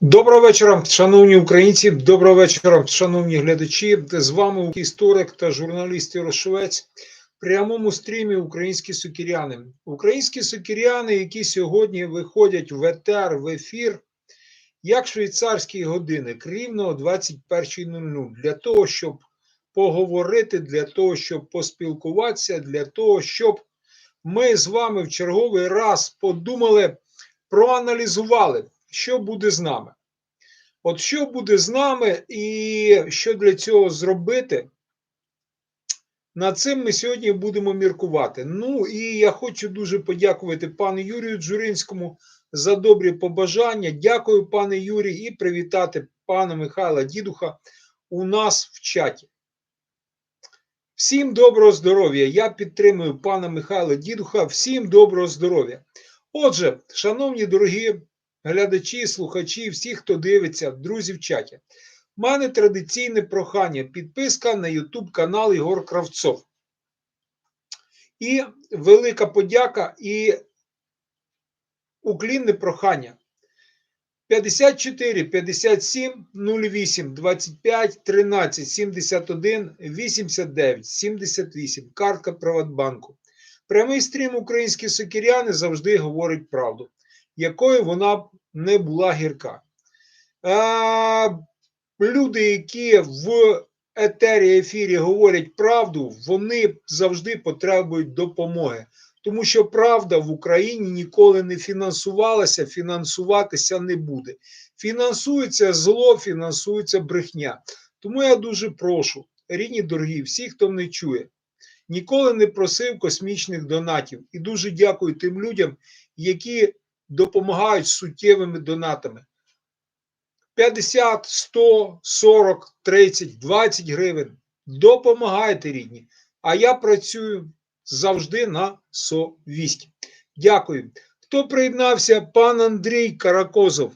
Доброго вечора, шановні українці. Доброго вечора, шановні глядачі. З вами історик та журналіст Ярошовець. В прямому стрімі Українські сукіряни. Українські сукіряни, які сьогодні виходять в етер, в ефір, як швейцарські годинник, рівно о 21.00, для того, щоб поговорити, для того, щоб поспілкуватися, для того, щоб ми з вами в черговий раз подумали, проаналізували що буде з нами. От що буде з нами, і що для цього зробити, над цим ми сьогодні будемо міркувати. Ну і я хочу дуже подякувати пану Юрію Джуринському за добрі побажання. Дякую, пане Юрій, і привітати пана Михайла Дідуха у нас в чаті. Всім доброго здоров'я! Я підтримую пана Михайла Дідуха. Всім доброго здоров'я. Отже, шановні дорогі глядачі, слухачі, всі, хто дивиться, друзі в чаті. У мене традиційне прохання, підписка на YouTube канал Ігор Кравцов. І велика подяка і уклінне прохання. 54 57 08 25 13 71 89 78. Картка Приватбанку. Прямий стрім українські сокіряни завжди говорить правду якою вона б не була гірка. А, Люди, які в етері ефірі говорять правду, вони завжди потребують допомоги. Тому що правда в Україні ніколи не фінансувалася, фінансуватися не буде. Фінансується зло, фінансується брехня. Тому я дуже прошу, рідні дорогі, всі, хто не чує, ніколи не просив космічних донатів. І дуже дякую тим людям, які допомагають суттєвими донатами. 50, 100, 40, 30, 20 гривень. Допомагайте рідні. А я працюю завжди на совість. Дякую. Хто приєднався? Пан Андрій Каракозов.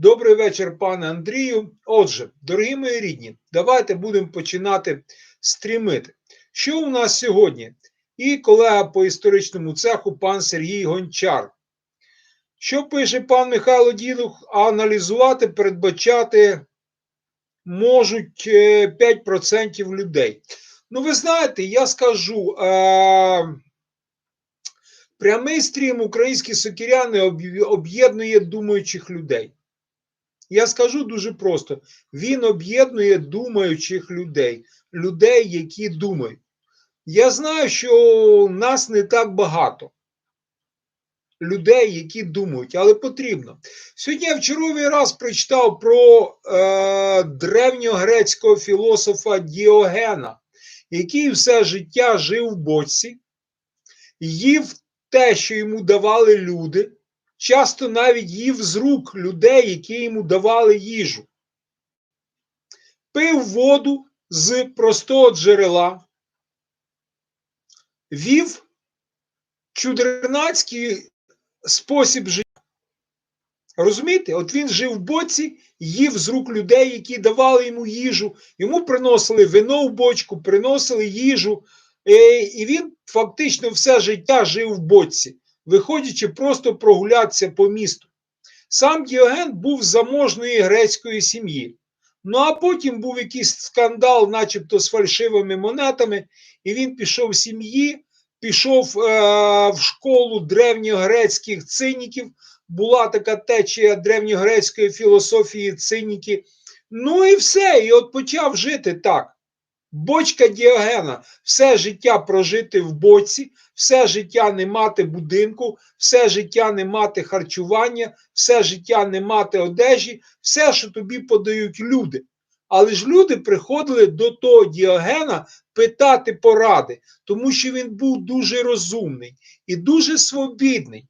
Добрий вечір, пане Андрію. Отже, дорогі мої рідні, давайте будемо починати стрімити. Що у нас сьогодні? І колега по історичному цеху, пан Сергій Гончар. Що пише пан Михайло Дідух, аналізувати, передбачати можуть 5% людей. Ну, ви знаєте, я скажу, е- прямий стрім українські сокіряни об'єднує думаючих людей. Я скажу дуже просто: він об'єднує думаючих людей, людей, які думають. Я знаю, що нас не так багато людей, які думають, але потрібно. Сьогодні я в черговий раз прочитав про е, древньогрецького філософа Діогена, який все життя жив в боці, їв те, що йому давали люди, часто навіть їв з рук людей, які йому давали їжу. Пив воду з простого джерела, вів чудернацький спосіб життя. Розумієте? От він жив в боці, їв з рук людей, які давали йому їжу, йому приносили вино в бочку, приносили їжу, е, і він фактично все життя жив в боці, виходячи просто прогулятися по місту. Сам Діоген був заможної грецької сім'ї. Ну а потім був якийсь скандал, начебто з фальшивими монетами, і він пішов з сім'ї пішов е, в школу древньогрецьких циніків, була така течія древньогрецької філософії циніки. Ну і все, і от почав жити так. Бочка Діогена, все життя прожити в боці, все життя не мати будинку, все життя не мати харчування, все життя не мати одежі, все, що тобі подають люди. Але ж люди приходили до того Діогена питати поради, тому що він був дуже розумний і дуже свобідний.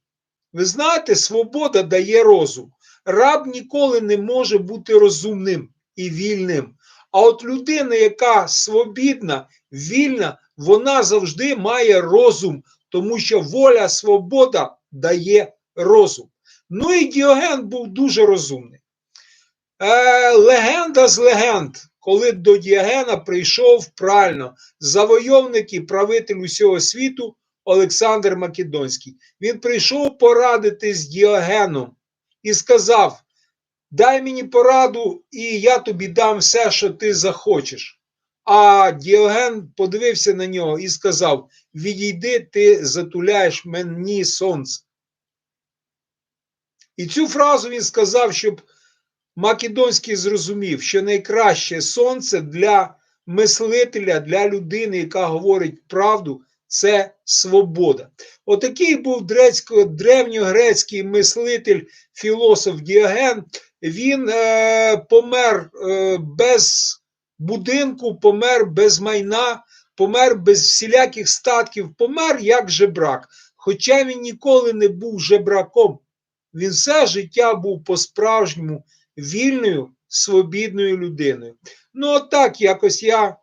Ви знаєте, свобода дає розум. Раб ніколи не може бути розумним і вільним. А от людина, яка свобідна, вільна, вона завжди має розум, тому що воля, свобода дає розум. Ну і Діоген був дуже розумний. Е, Легенда з легенд коли до Діагена прийшов правильно завойовник і правитель усього світу Олександр Македонський. Він прийшов порадити з Діогеном і сказав: дай мені пораду, і я тобі дам все, що ти захочеш. А Діоген подивився на нього і сказав: Відійди, ти затуляєш мені сонце. І цю фразу він сказав, щоб Македонський зрозумів, що найкраще сонце для мислителя, для людини, яка говорить правду, це свобода. Отакий був древньогрецький мислитель, філософ Діоген. Він е, помер е, без будинку, помер без майна, помер без всіляких статків, помер як жебрак. Хоча він ніколи не був жебраком. Він все життя був по-справжньому вільною, свобідною людиною. Ну, отак якось я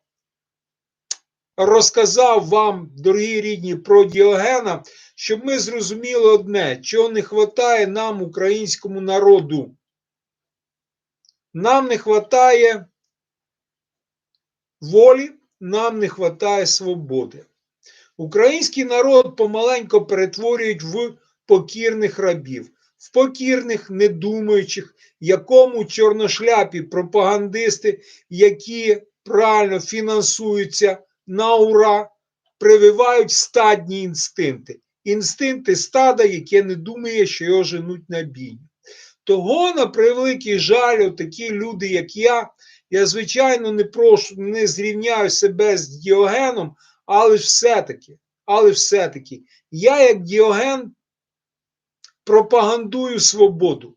розказав вам, дорогі рідні, про Діогена, щоб ми зрозуміли одне, чого не вистачає нам, українському народу. Нам не вистачає волі, нам не вистачає свободи. Український народ помаленько перетворюють в покірних рабів, в покірних, недумаючих, якому чорношляпі пропагандисти, які правильно фінансуються на ура, прививають стадні інстинкти. Інстинкти стада, яке не думає, що його женуть на бійню. Того, на превеликий жаль, такі люди, як я, я, звичайно, не прошу, не зрівняю себе з Діогеном, але все-таки, але все-таки, я, як Діоген, пропагандую свободу.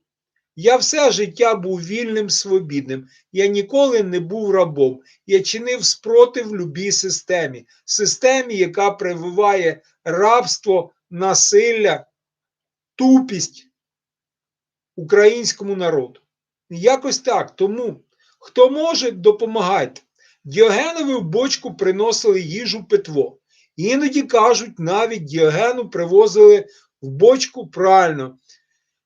Я все життя був вільним, свобідним. Я ніколи не був рабом. Я чинив спротив любій системі, системі, яка прививає рабство, насилля, тупість українському народу. Якось так. Тому, хто може, допомагайте. Діогенові в бочку приносили їжу питво. Іноді кажуть, навіть Діогену привозили в бочку правильно.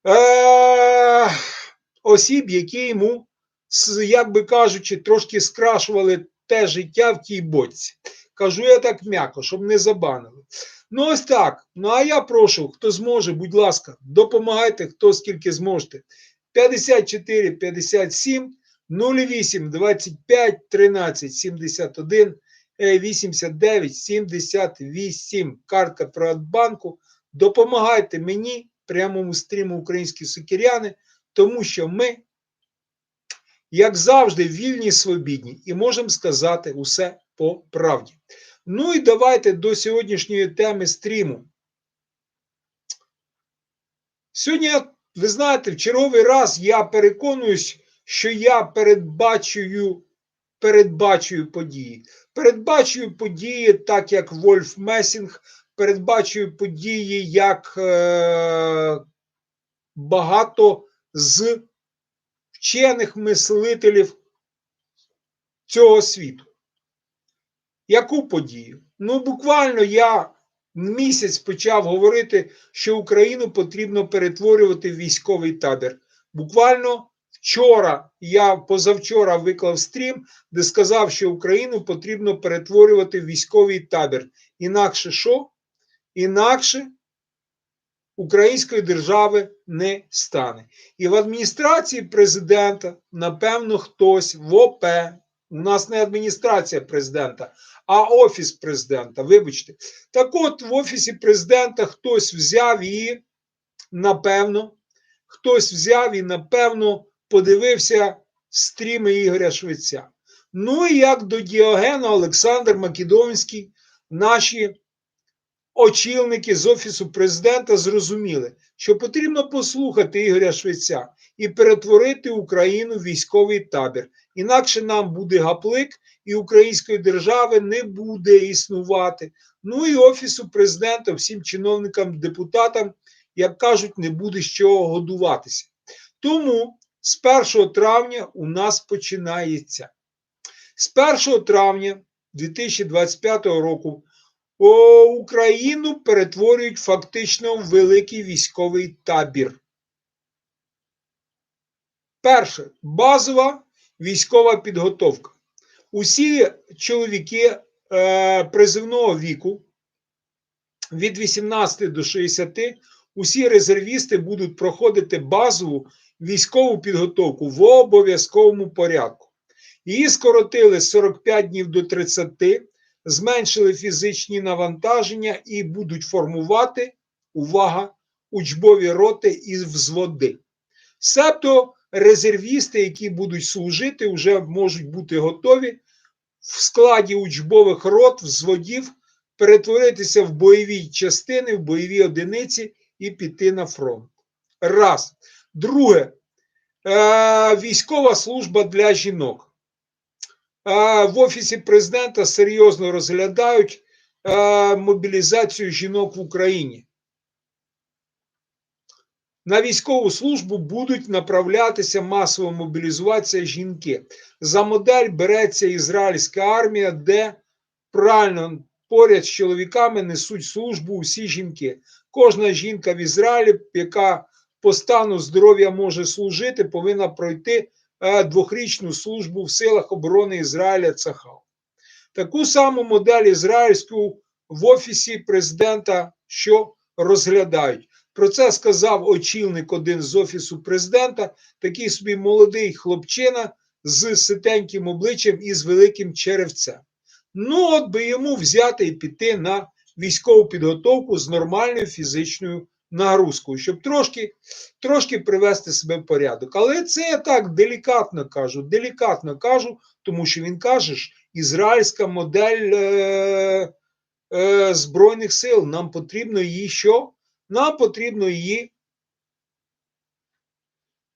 Е- осіб, які йому, як би кажучи, трошки скрашували те життя в тій бочці. Кажу я так м'яко, щоб не забанили. Ну, ось так. Ну, а я прошу, хто зможе, будь ласка, допомагайте, хто скільки зможете. 54 57 08 25 13 71 89 78. Картка Приватбанку. Допомагайте мені, прямому стріму українські сукіряни, тому що ми, як завжди, вільні, свобідні і можемо сказати усе по правді. Ну і давайте до сьогоднішньої теми стріму. Сьогодні, ви знаєте, в черговий раз я переконуюсь, що я передбачую передбачую події. Передбачую події, так як Вольф Месінг, передбачую події, як е, багато з вчених мислителів цього світу. Яку подію? Ну, буквально я місяць почав говорити, що Україну потрібно перетворювати в військовий табір. Буквально вчора, я позавчора виклав стрім, де сказав, що Україну потрібно перетворювати в військовий табір. Інакше що? Інакше української держави не стане. І в адміністрації президента, напевно, хтось в ОП, у нас не адміністрація президента, а офіс президента. Вибачте. Так от в офісі президента хтось взяв і, напевно, хтось взяв і, напевно, подивився стріми Ігоря Швеця. Ну і як до Діогена Олександр Македонський, наші очільники з Офісу президента зрозуміли, що потрібно послухати Ігоря Швеця і перетворити Україну в військовий табір. Інакше нам буде гаплик, і української держави не буде існувати. Ну і Офісу президента, всім чиновникам, депутатам, як кажуть, не буде з чого годуватися. Тому з 1 травня у нас починається. З 1 травня 2025 року Україну перетворюють фактично в великий військовий табір. Перше базова військова підготовка. Усі чоловіки е, призивного віку від 18 до 60, усі резервісти будуть проходити базову військову підготовку в обов'язковому порядку. Її скоротили з 45 днів до 30, зменшили фізичні навантаження і будуть формувати, увага, учбові роти і взводи. Себто резервісти, які будуть служити, вже можуть бути готові в складі учбових рот, взводів, перетворитися в бойові частини, в бойові одиниці і піти на фронт. Раз. Друге, е, військова служба для жінок. В Офісі президента серйозно розглядають мобілізацію жінок в Україні. На військову службу будуть направлятися масово мобілізуватися жінки. За модель береться ізраїльська армія, де правильно поряд з чоловіками несуть службу усі жінки. Кожна жінка в Ізраїлі, яка по стану здоров'я може служити, повинна пройти двохрічну службу в силах оборони Ізраїля Цахал. Таку саму модель ізраїльську в офісі президента, що розглядають. Про це сказав очільник один з офісу президента, такий собі молодий хлопчина з ситеньким обличчям і з великим черевцем. Ну, от би йому взяти і піти на військову підготовку з нормальною фізичною нагрузкою, щоб трошки трошки привести себе в порядок. Але це я так делікатно кажу, делікатно кажу, тому що він каже, ізраїльська модель е, е, Збройних сил. Нам потрібно її що? Нам потрібно її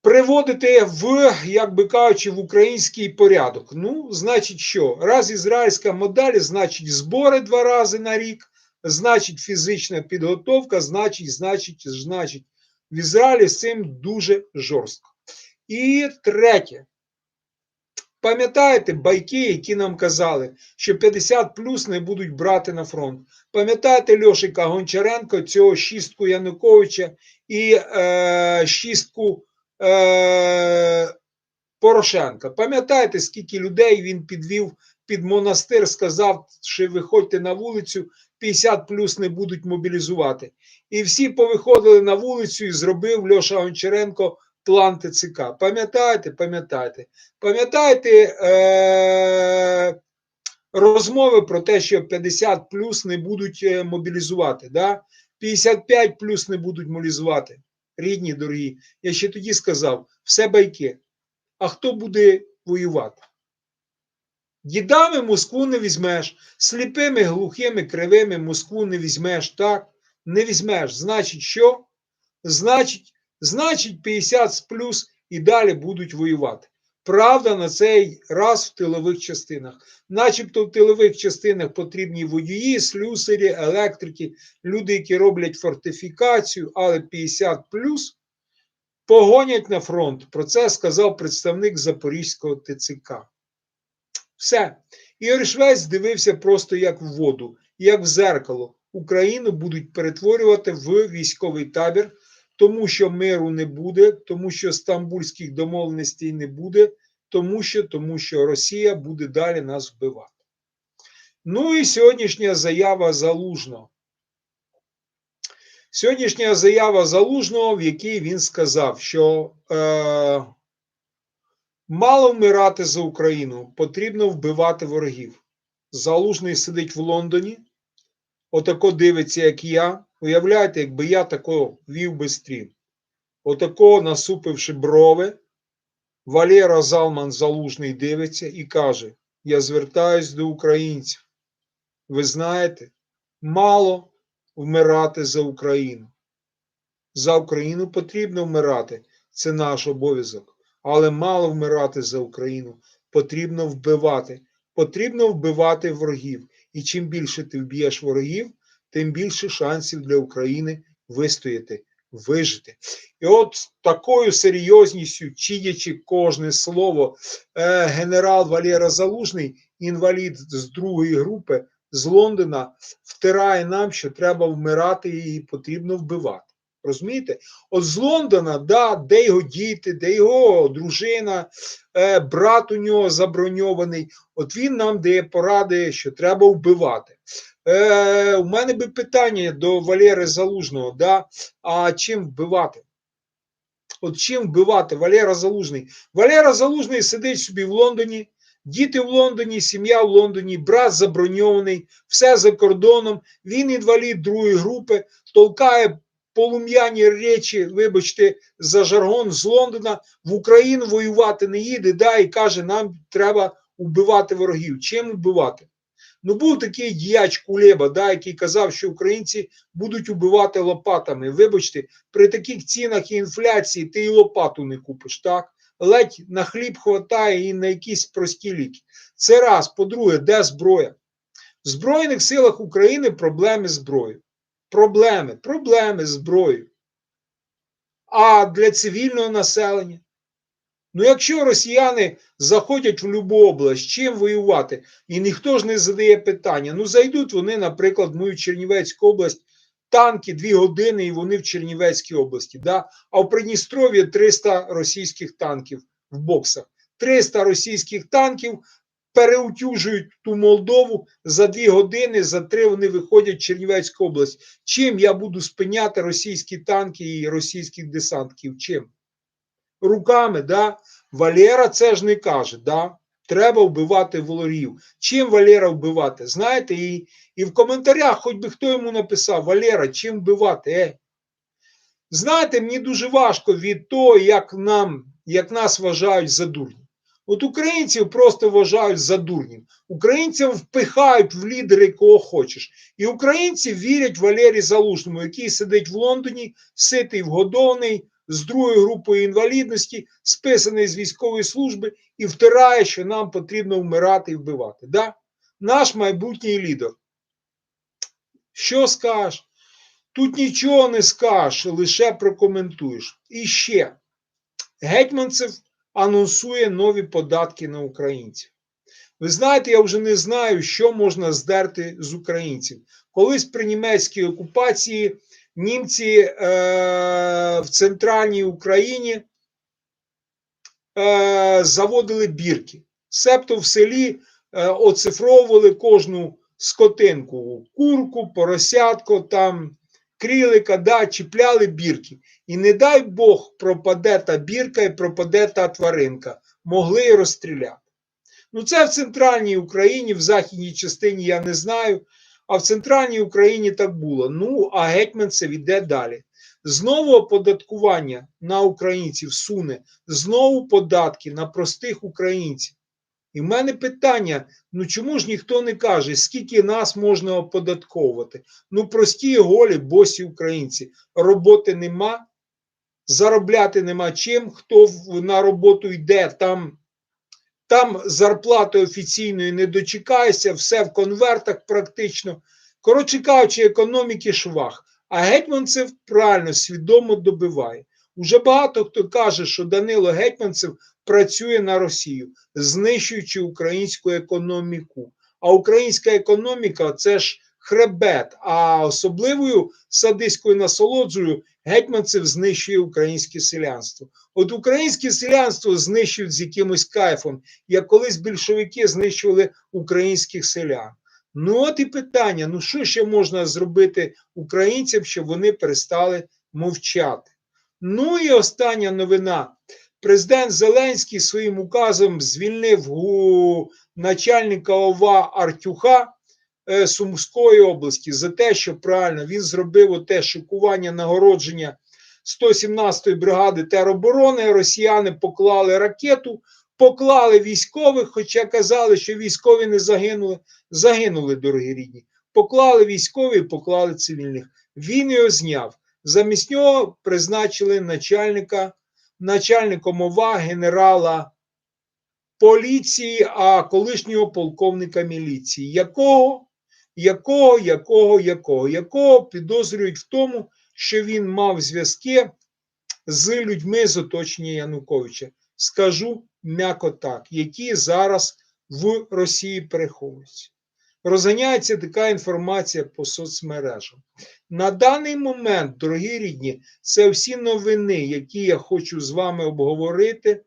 приводити в, як би кажучи, в український порядок. Ну, значить, що? Раз ізраїльська модель, значить, збори два рази на рік, значить, фізична підготовка, значить, значить, значить, в Ізраїлі з цим дуже жорстко. І третє. Пам'ятаєте байки, які нам казали, що 50 плюс не будуть брати на фронт. Пам'ятаєте Льошика Гончаренко, цього шістку Януковича і е, шістку е, Порошенка. Пам'ятаєте, скільки людей він підвів під монастир, сказав, що виходьте на вулицю, 50 плюс не будуть мобілізувати. І всі повиходили на вулицю і зробив Льоша Гончаренко план ТЦК. Пам'ятаєте, пам'ятаєте, пам'ятаєте е- розмови про те, що 50 плюс не будуть е, мобілізувати, да? 55 плюс не будуть мобілізувати. Рідні, дорогі. Я ще тоді сказав: все байки. А хто буде воювати? Дідами Москву не візьмеш, сліпими, глухими, кривими Москву не візьмеш, так? Не візьмеш. Значить, що? Значить, значить 50 плюс і далі будуть воювати. Правда, на цей раз в тилових частинах. Начебто в тилових частинах потрібні водії, слюсарі, електрики, люди, які роблять фортифікацію, але 50 плюс погонять на фронт. Про це сказав представник Запорізького ТЦК. Все. Ігор Швець дивився просто як в воду, як в зеркало. Україну будуть перетворювати в військовий табір, тому що миру не буде, тому що стамбульських домовленостей не буде, тому що, тому що Росія буде далі нас вбивати. Ну і сьогоднішня заява Залужного. Сьогоднішня заява Залужного, в якій він сказав, що е, мало вмирати за Україну, потрібно вбивати ворогів. Залужний сидить в Лондоні, отако дивиться, як я. Уявляєте, якби я тако вів би стрім. Отако насупивши брови, Валера Залман Залужний дивиться і каже: Я звертаюсь до українців. Ви знаєте, мало вмирати за Україну. За Україну потрібно вмирати, це наш обов'язок. Але мало вмирати за Україну. Потрібно вбивати. Потрібно вбивати ворогів. І чим більше ти вб'єш ворогів, тим більше шансів для України вистояти, вижити. І от такою серйозністю, чиячи кожне слово, е, генерал Валера Залужний, інвалід з другої групи з Лондона, втирає нам, що треба вмирати і потрібно вбивати. Розумієте? От з Лондона, да, де його діти, де його дружина, е, брат у нього заброньований, от він нам дає поради, що треба вбивати. Е, У мене би питання до Валери Залужного, да, а чим вбивати? От чим вбивати Валера Залужний? Валера Залужний сидить собі в Лондоні, діти в Лондоні, сім'я в Лондоні, брат заброньований, все за кордоном. Він інвалід другої групи, толкає полум'яні речі, вибачте, за жаргон з Лондона в Україну воювати не їде, да, і каже, нам треба вбивати ворогів. Чим вбивати? Ну, був такий діяч Кулеба, да, який казав, що українці будуть убивати лопатами. Вибачте, при таких цінах і інфляції ти і лопату не купиш, так? Ледь на хліб хватає і на якісь прості ліки. Це раз. По-друге, де зброя? В Збройних силах України проблеми зброєю. Проблеми, проблеми з зброєю. А для цивільного населення? Ну, якщо росіяни заходять в будь-яку область, чим воювати? І ніхто ж не задає питання. Ну, зайдуть вони, наприклад, в мою Чернівецьку область, танки дві години, і вони в Чернівецькій області. Да? А в Придністров'ї 300 російських танків в боксах. 300 російських танків переутюжують ту Молдову за дві години, за три вони виходять в Чернівецьку область. Чим я буду спиняти російські танки і російських десантків? Чим? Руками, да? Валера це ж не каже, да? Треба вбивати волорів. Чим Валера вбивати? Знаєте, і, і в коментарях, хоч би хто йому написав, Валера, чим вбивати? Е? Знаєте, мені дуже важко від того, як нам, як нас вважають за дурні. От українців просто вважають за дурнів. Українцям впихають в лідери кого хочеш. І українці вірять Валерії Залужному, який сидить в Лондоні, ситий вгодований, з другою групою інвалідності, списаний з військової служби і втирає, що нам потрібно вмирати і вбивати. Да? Наш майбутній лідер. Що скажеш? Тут нічого не скажеш, лише прокоментуєш. І ще Гетьманцев анонсує нові податки на українців. Ви знаєте, я вже не знаю, що можна здерти з українців. Колись при німецькій окупації німці е, в центральній Україні е, заводили бірки. Себто в селі е, оцифровували кожну скотинку, курку, поросятку, там крілика, да, чіпляли бірки. І не дай Бог пропаде та бірка і пропаде та тваринка. Могли і розстріляти. Ну, це в центральній Україні, в західній частині я не знаю. А в центральній Україні так було. Ну, а гетьманцев іде далі. Знову оподаткування на українців суне, знову податки на простих українців. І в мене питання: ну чому ж ніхто не каже, скільки нас можна оподатковувати? Ну, прості голі, босі українці. Роботи нема, заробляти нема чим. Хто на роботу йде, там там зарплати офіційної не дочекаєшся, все в конвертах практично. Коротше кажучи, економіки швах. А Гетьманцев правильно, свідомо добиває. Уже багато хто каже, що Данило Гетьманцев працює на Росію, знищуючи українську економіку. А українська економіка це ж хребет. А особливою садиською насолоджою Гетьманцев знищує українське селянство. От українське селянство знищують з якимось кайфом, як колись більшовики знищували українських селян. Ну, от і питання: ну що ще можна зробити українцям, щоб вони перестали мовчати? Ну і остання новина. Президент Зеленський своїм указом звільнив начальника ОВА Артюха е, Сумської області за те, що правильно він зробив оте шокування нагородження 117-ї бригади тероборони. Росіяни поклали ракету, поклали військових, хоча казали, що військові не загинули. Загинули, дорогі рідні. Поклали військові, поклали цивільних. Він його зняв. Замість нього призначили начальника, начальником ОВА генерала поліції, а колишнього полковника міліції. Якого, якого, якого, якого, якого підозрюють в тому, що він мав зв'язки з людьми з оточення Януковича. Скажу м'яко так, які зараз в Росії переховуються. Розганяється така інформація по соцмережам. На даний момент, дорогі рідні, це всі новини, які я хочу з вами обговорити.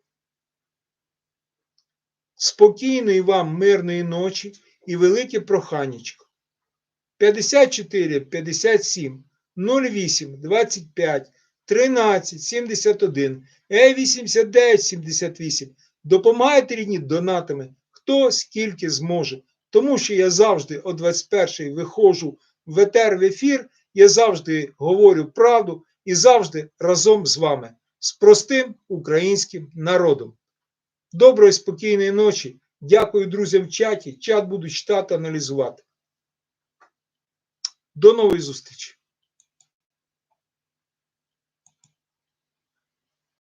Спокійної вам мирної ночі і велике проханечко. 54 57 08 25 13 71 е 89 78. Допомагайте рідні донатами, хто скільки зможе. Тому що я завжди о 21-й виходжу в етер в ефір, я завжди говорю правду і завжди разом з вами, з простим українським народом. Доброї спокійної ночі. Дякую друзям в чаті. Чат буду читати, аналізувати. До нової зустрічі!